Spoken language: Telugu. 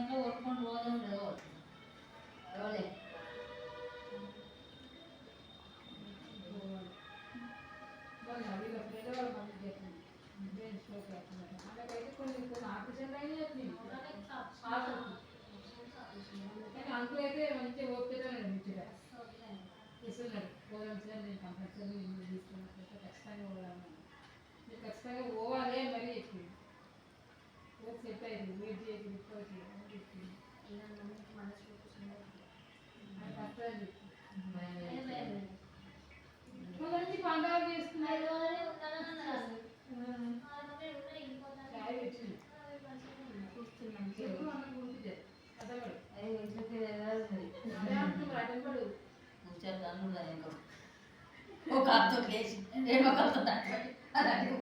ఇంట్లో కొట్టుకుంటూ పోదాం రోలే. అంకుల్ అయితే మంచి ఓపిక ఇస్తున్నాడు పోదాం సార్ నేను కంపల్సరీ తీసుకున్నట్లయితే ఖచ్చితంగా పోదాము మీరు ఖచ్చితంగా పోవాలి మరీ చెప్పింది చెప్పారు వెయిట్ చేసి ఒక అర్థం లేచి నేను. ఒక అర్థం దాటి అది అడుగు.